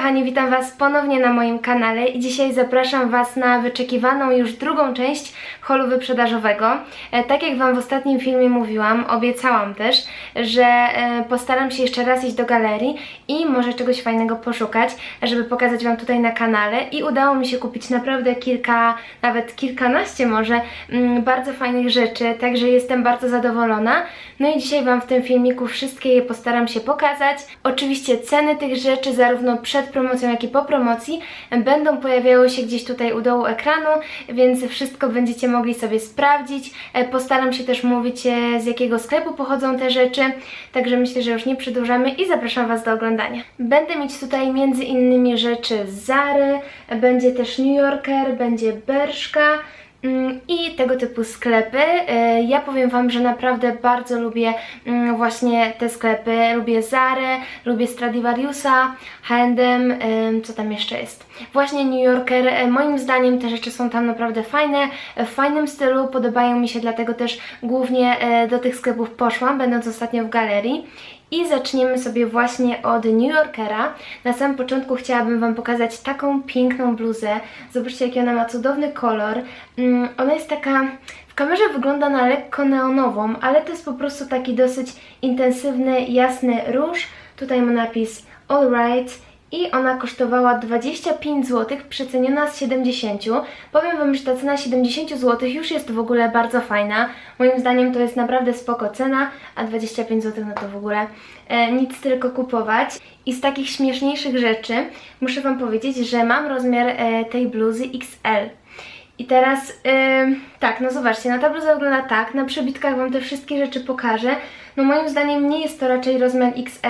kochani, witam Was ponownie na moim kanale i dzisiaj zapraszam Was na wyczekiwaną już drugą część holu wyprzedażowego. E, tak jak Wam w ostatnim filmie mówiłam, obiecałam też, że e, postaram się jeszcze raz iść do galerii i może czegoś fajnego poszukać, żeby pokazać Wam tutaj na kanale i udało mi się kupić naprawdę kilka, nawet kilkanaście może, mm, bardzo fajnych rzeczy, także jestem bardzo zadowolona. No i dzisiaj Wam w tym filmiku wszystkie je postaram się pokazać. Oczywiście ceny tych rzeczy, zarówno przed promocją, jak i po promocji, będą pojawiały się gdzieś tutaj u dołu ekranu, więc wszystko będziecie mogli sobie sprawdzić. E, Postaram się też mówić, e, z jakiego sklepu pochodzą te rzeczy, także myślę, że już nie przedłużamy i zapraszam Was do oglądania. Będę mieć tutaj między innymi rzeczy z Zary, będzie też New Yorker, będzie Berszka, i tego typu sklepy. E, Ja powiem Wam, że naprawdę bardzo lubię mm, właśnie te sklepy. Lubię Zarę, lubię Stradivariusa, H&M, co tam jeszcze jest? Właśnie New Yorker. E, Moim zdaniem te rzeczy są tam naprawdę fajne, e, w fajnym stylu, podobają mi się, dlatego też głównie do tych sklepów poszłam, będąc ostatnio w galerii. I zaczniemy sobie właśnie od New Yorkera. Na samym początku chciałabym Wam pokazać taką piękną bluzę. Zobaczcie, jaki ona ma cudowny kolor. Mm, Ona jest taka... W kamerze wygląda na lekko neonową, ale to jest po prostu taki dosyć intensywny, jasny róż. Tutaj ma napis All Right i ona kosztowała 25 zł, przeceniona z 70. Powiem Wam, że ta cena 70 zł już jest w ogóle bardzo fajna. Moim zdaniem to jest naprawdę spoko cena, a 25 zł no to w ogóle e, nic tylko kupować. I z takich śmieszniejszych rzeczy muszę Wam powiedzieć, że mam rozmiar e, tej bluzy XL. I teraz, tak, no zobaczcie, no ta bluza wygląda tak, na przebitkach Wam te wszystkie rzeczy pokażę. No moim zdaniem nie jest to raczej rozmiar XL,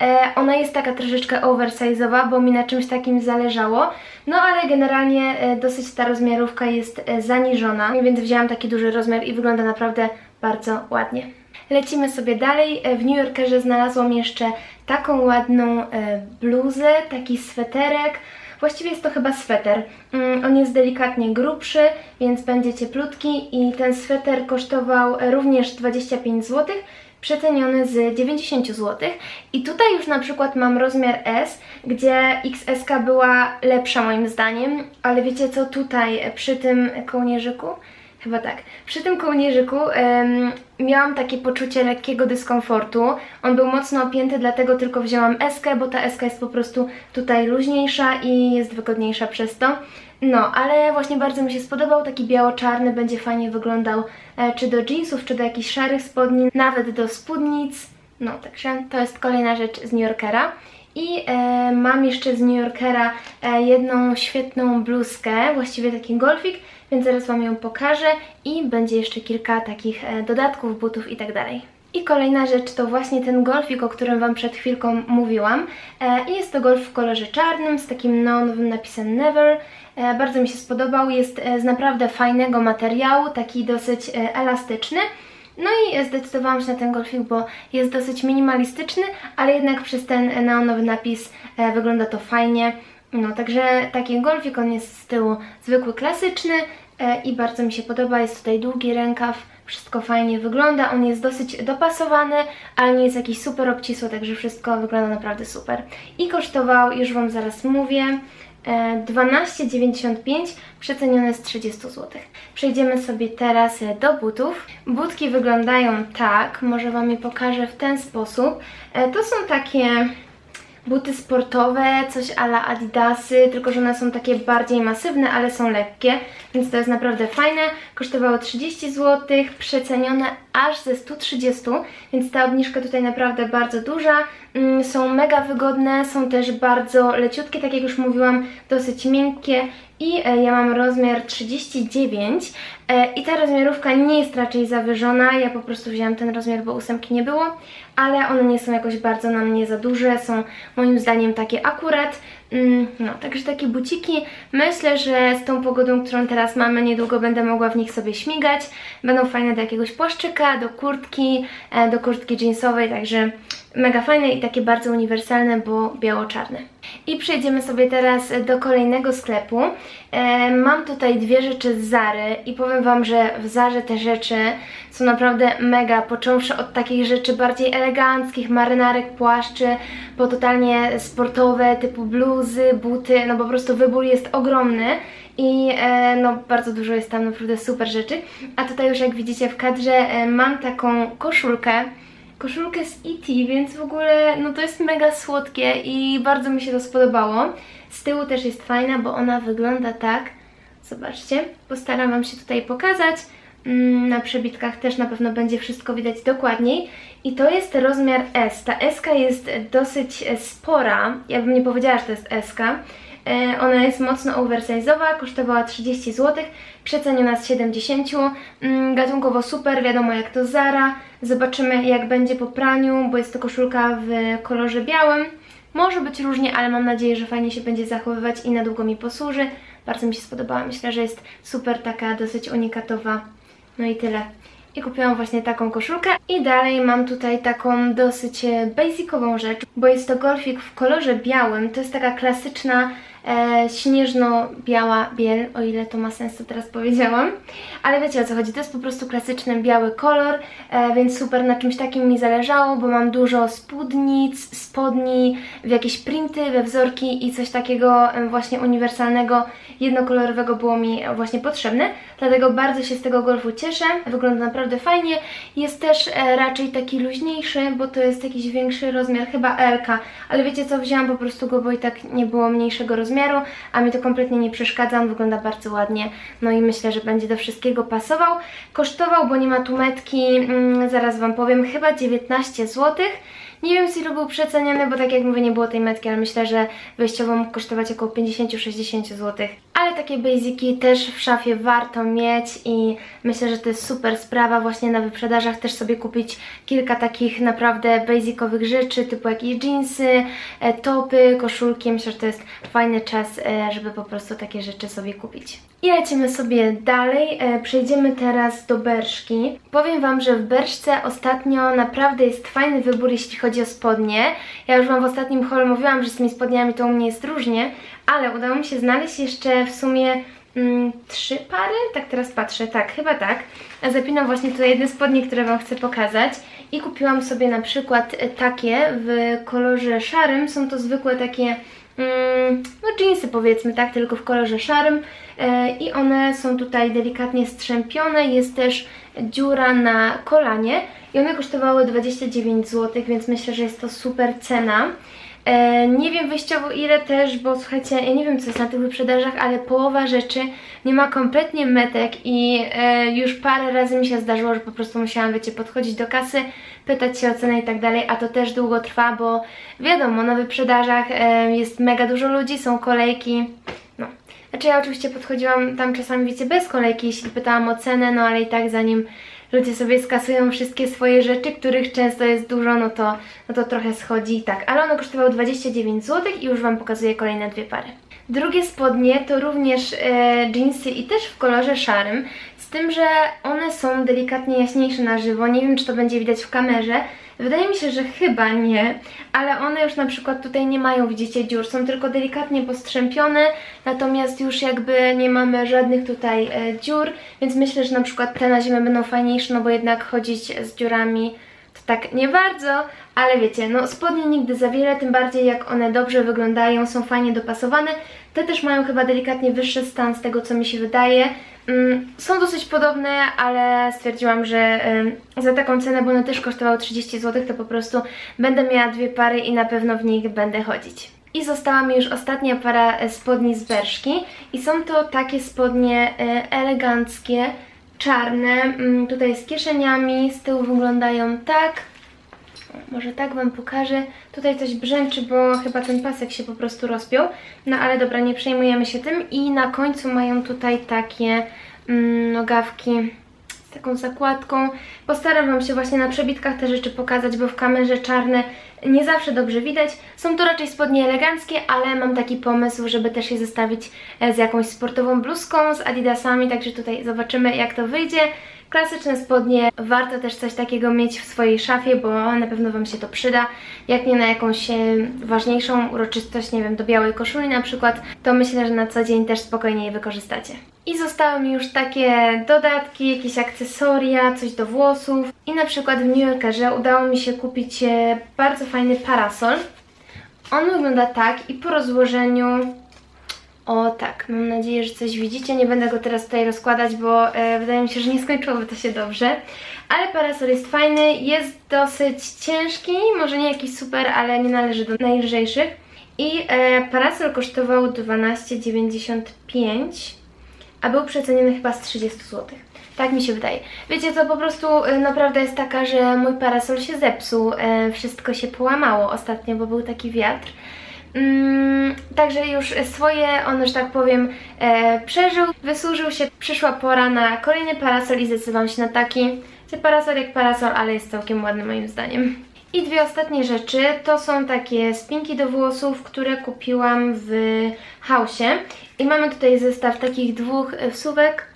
e, ona jest taka troszeczkę oversize'owa, bo mi na czymś takim zależało. No ale generalnie e, dosyć ta rozmiarówka jest e, zaniżona, więc wzięłam taki duży rozmiar i wygląda naprawdę bardzo ładnie. Lecimy sobie dalej. E, W New Yorkerze znalazłam jeszcze taką ładną e, bluzę, taki sweterek. Właściwie jest to chyba sweter. Mm, On jest delikatnie grubszy, więc będzie cieplutki i ten sweter kosztował e, również 25 zł, przeceniony z 90 zł. I tutaj już na przykład mam rozmiar S, gdzie XS była lepsza moim zdaniem, ale wiecie co tutaj przy tym kołnierzyku? Chyba tak. Przy tym kołnierzyku miałam takie poczucie lekkiego dyskomfortu. On był mocno opięty, dlatego tylko wzięłam eskę, bo ta eska jest po prostu tutaj luźniejsza i jest wygodniejsza przez to. No, ale właśnie bardzo mi się spodobał, taki biało-czarny, będzie fajnie wyglądał e, czy do jeansów, czy do jakichś szarych spodni, nawet do spódnic. No, także to jest kolejna rzecz z New Yorkera. I e, mam jeszcze z New Yorkera e, jedną świetną bluzkę, właściwie taki golfik, więc zaraz Wam ją pokażę i będzie jeszcze kilka takich e, dodatków, butów i tak dalej. I kolejna rzecz to właśnie ten golfik, o którym Wam przed chwilką mówiłam. E, jest to golf w kolorze czarnym z takim neonowym napisem Never. E, Bardzo mi się spodobał, jest e, z naprawdę fajnego materiału, taki dosyć e, elastyczny. No i zdecydowałam się na ten golfik, bo jest dosyć minimalistyczny, ale jednak przez ten neonowy napis e, wygląda to fajnie. No, także taki golfik, on jest z tyłu zwykły, klasyczny e, i bardzo mi się podoba. Jest tutaj długi rękaw, wszystko fajnie wygląda. On jest dosyć dopasowany, ale nie jest jakiś super obcisły, także wszystko wygląda naprawdę super. I kosztował, już Wam zaraz mówię, 12,95 przecenione z 30 zł. Przejdziemy sobie teraz e, do butów. Butki wyglądają tak, może Wam je pokażę w ten sposób. E, To są takie buty sportowe, coś ala adidasy, tylko że one są takie bardziej masywne, ale są lekkie, więc to jest naprawdę fajne. Kosztowało 30 zł, przecenione aż ze 130, więc ta obniżka tutaj naprawdę bardzo duża. Mm, Są mega wygodne, są też bardzo leciutkie, tak jak już mówiłam, dosyć miękkie i e, ja mam rozmiar 39 e, i ta rozmiarówka nie jest raczej zawyżona, ja po prostu wzięłam ten rozmiar, bo ósemki nie było, ale one nie są jakoś bardzo na mnie za duże, są moim zdaniem takie akurat. Mm, No, także takie buciki. Myślę, że z tą pogodą, którą teraz mamy, niedługo będę mogła w nich sobie śmigać. Będą fajne do jakiegoś płaszczyka, do kurtki, e, do kurtki jeansowej, także Mega fajne i takie bardzo uniwersalne, bo biało-czarne. I przejdziemy sobie teraz do kolejnego sklepu. E, mam tutaj dwie rzeczy z Zary i powiem Wam, że w Zarze te rzeczy są naprawdę mega, począwszy od takich rzeczy bardziej eleganckich, marynarek, płaszczy, po totalnie sportowe, typu bluzy, buty, no po prostu wybór jest ogromny i e, no bardzo dużo jest tam naprawdę super rzeczy. A tutaj już jak widzicie w kadrze e, mam taką koszulkę, koszulkę z E.T., więc w ogóle no to jest mega słodkie i bardzo mi się to spodobało. Z tyłu też jest fajna, bo ona wygląda tak. Zobaczcie, postaram Wam się tutaj pokazać. Mm, Na przebitkach też na pewno będzie wszystko widać dokładniej. I to jest rozmiar S. Ta S jest dosyć e, spora. Ja bym nie powiedziała, że to jest S. E, Ona jest mocno oversize'owa, kosztowała 30 zł, przeceniona z 70. Mm, Gatunkowo super, wiadomo jak to Zara. Zobaczymy jak będzie po praniu, bo jest to koszulka w kolorze białym. Może być różnie, ale mam nadzieję, że fajnie się będzie zachowywać i na długo mi posłuży. Bardzo mi się spodobała. Myślę, że jest super taka, dosyć unikatowa. No i tyle. I kupiłam właśnie taką koszulkę. I dalej mam tutaj taką dosyć e, basicową rzecz, bo jest to golfik w kolorze białym. To jest taka klasyczna e, śnieżno-biała biel, o ile to ma sens, co teraz powiedziałam. Ale wiecie o co chodzi, to jest po prostu klasyczny biały kolor, e, więc super na czymś takim mi zależało, bo mam dużo spódnic, spodni, w jakieś printy, we wzorki i coś takiego e, właśnie uniwersalnego, jednokolorowego było mi właśnie potrzebne. Dlatego bardzo się z tego golfu cieszę, wygląda naprawdę fajnie. Jest też e, raczej taki luźniejszy, bo to jest jakiś większy rozmiar, chyba LK, ale wiecie co, wzięłam po prostu go, bo i tak nie było mniejszego rozmiaru, a mi to kompletnie nie przeszkadza, on wygląda bardzo ładnie, no i myślę, że będzie do wszystkiego pasował. Kosztował, bo nie ma tu metki, mm, zaraz Wam powiem, chyba 19 zł. Nie wiem, czy był przeceniony, bo tak jak mówię, nie było tej metki, ale myślę, że wyjściowo mógł kosztować około 50-60 zł. Ale takie basiki też w szafie warto mieć i myślę, że to jest super sprawa właśnie na wyprzedażach też sobie kupić kilka takich naprawdę basicowych rzeczy, typu jakieś jeansy, e, topy, koszulki. Myślę, że to jest fajny czas, e, żeby po prostu takie rzeczy sobie kupić. I lecimy sobie dalej. E, Przejdziemy teraz do Berszki. Powiem Wam, że w Berszce ostatnio naprawdę jest fajny wybór, jeśli chodzi o spodnie. Ja już Wam w ostatnim holu mówiłam, że z tymi spodniami to u mnie jest różnie, ale udało mi się znaleźć jeszcze w sumie mm, trzy pary. Tak teraz patrzę, tak, chyba tak. Zapinam właśnie tutaj jedne spodnie, które Wam chcę pokazać. I kupiłam sobie na przykład e, takie w kolorze szarym. Są to zwykłe takie Mm, no jeansy powiedzmy, tak, tylko w kolorze szarym e, i one są tutaj delikatnie strzępione, jest też dziura na kolanie i one kosztowały 29 zł, więc myślę, że jest to super cena. E, nie wiem wyjściowo ile też, bo słuchajcie, ja nie wiem co jest na tych wyprzedażach, ale połowa rzeczy nie ma kompletnie metek i e, już parę razy mi się zdarzyło, że po prostu musiałam, wiecie, podchodzić do kasy, pytać się o cenę i tak dalej, a to też długo trwa, bo wiadomo, na wyprzedażach e, jest mega dużo ludzi, są kolejki, no. Znaczy ja oczywiście podchodziłam tam czasami, wiecie, bez kolejki, jeśli pytałam o cenę, no ale i tak zanim ludzie sobie skasują wszystkie swoje rzeczy, których często jest dużo, no to, no to trochę schodzi i tak. Ale one kosztowały 29 zł i już Wam pokazuję kolejne dwie pary. Drugie spodnie to również e, jeansy i też w kolorze szarym, z tym, że one są delikatnie jaśniejsze na żywo. Nie wiem, czy to będzie widać w kamerze. Wydaje mi się, że chyba nie, ale one już na przykład tutaj nie mają, widzicie, dziur, są tylko delikatnie postrzępione, natomiast już jakby nie mamy żadnych tutaj e, dziur, więc myślę, że na przykład te na zimę będą fajniejsze, no bo jednak chodzić z dziurami tak nie bardzo, ale wiecie, no spodnie nigdy za wiele, tym bardziej jak one dobrze wyglądają, są fajnie dopasowane. Te też mają chyba delikatnie wyższy stan z tego co mi się wydaje. Mm, są dosyć podobne, ale stwierdziłam, że za taką cenę, bo one też kosztowały 30 zł, to po prostu będę miała dwie pary i na pewno w nich będę chodzić. I została mi już ostatnia para e, spodni z Berszki i są to takie spodnie e, eleganckie, czarne, mm, tutaj z kieszeniami, z tyłu wyglądają tak. Może tak Wam pokażę. Tutaj coś brzęczy, bo chyba ten pasek się po prostu rozpiął. No ale dobra, nie przejmujemy się tym. I na końcu mają tutaj takie mm, nogawki taką zakładką. Postaram Wam się właśnie na przebitkach te rzeczy pokazać, bo w kamerze czarne nie zawsze dobrze widać. Są to raczej spodnie eleganckie, ale mam taki pomysł, żeby też je zestawić e, z jakąś sportową bluzką, z adidasami, także tutaj zobaczymy jak to wyjdzie. Klasyczne spodnie, warto też coś takiego mieć w swojej szafie, bo na pewno Wam się to przyda. Jak nie na jakąś e, ważniejszą uroczystość, nie wiem, do białej koszuli na przykład, to myślę, że na co dzień też spokojnie je wykorzystacie. I zostały mi już takie dodatki, jakieś akcesoria, coś do włosów. I na przykład w New Yorkerze udało mi się kupić e, bardzo fajny parasol. On wygląda tak i po rozłożeniu o tak, mam nadzieję, że coś widzicie. Nie będę go teraz tutaj rozkładać, bo e, wydaje mi się, że nie skończyłoby to się dobrze. Ale parasol jest fajny, jest dosyć ciężki, może nie jakiś super, ale nie należy do najlżejszych. I e, parasol kosztował 12,95, a był przeceniony chyba z 30 zł. Tak mi się wydaje. Wiecie co, po prostu e, naprawdę jest taka, że mój parasol się zepsuł, e, wszystko się połamało ostatnio, bo był taki wiatr. Mm, także już swoje, on, że tak powiem, e, przeżył, wysłużył się, przyszła pora na kolejny parasol i zdecydowałam się na taki. Czy parasol jak parasol, ale jest całkiem ładny moim zdaniem. I dwie ostatnie rzeczy to są takie spinki do włosów, które kupiłam w Hausie. I mamy tutaj zestaw takich dwóch e, wsówek.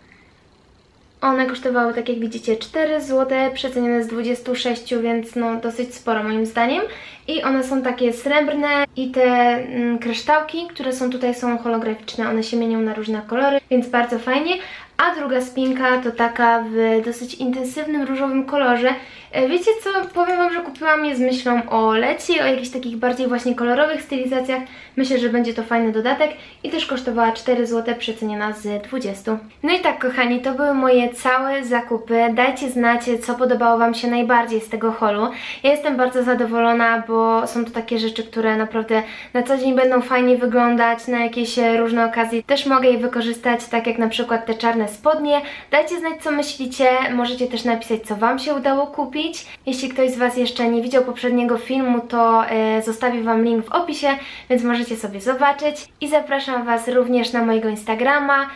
One kosztowały, tak jak widzicie, 4 zł, przecenione z 26, więc no dosyć sporo moim zdaniem. I one są takie srebrne i te mm, kryształki, które są tutaj, są holograficzne, one się mienią na różne kolory, więc bardzo fajnie. A druga spinka to taka w dosyć intensywnym różowym kolorze. E, Wiecie co, powiem Wam, że kupiłam je z myślą o leci, o jakichś takich bardziej właśnie kolorowych stylizacjach. Myślę, że będzie to fajny dodatek i też kosztowała 4 zł, przeceniona z 20. No i tak kochani, to były moje całe zakupy. Dajcie znać, co podobało Wam się najbardziej z tego holu. Ja jestem bardzo zadowolona, bo są to takie rzeczy, które naprawdę na co dzień będą fajnie wyglądać, na jakieś różne okazje. Też mogę je wykorzystać, tak jak na przykład te czarne spodnie. Dajcie znać, co myślicie. Możecie też napisać, co Wam się udało kupić. Jeśli ktoś z Was jeszcze nie widział poprzedniego filmu, to e, zostawię Wam link w opisie, więc możecie sobie zobaczyć. I zapraszam Was również na mojego Instagrama,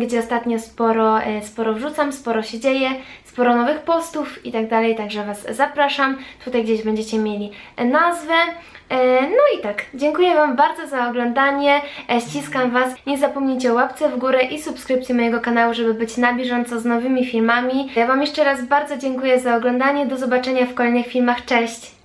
gdzie ostatnio sporo, e, sporo wrzucam, sporo się dzieje, sporo nowych postów i tak dalej, także Was zapraszam. Tutaj gdzieś będziecie mieli e, nazwę. E, No i tak, dziękuję Wam bardzo za oglądanie, e, ściskam Was, nie zapomnijcie o łapce w górę i subskrypcji mojego kanału, żeby być na bieżąco z nowymi filmami. Ja Wam jeszcze raz bardzo dziękuję za oglądanie, do zobaczenia w kolejnych filmach, cześć!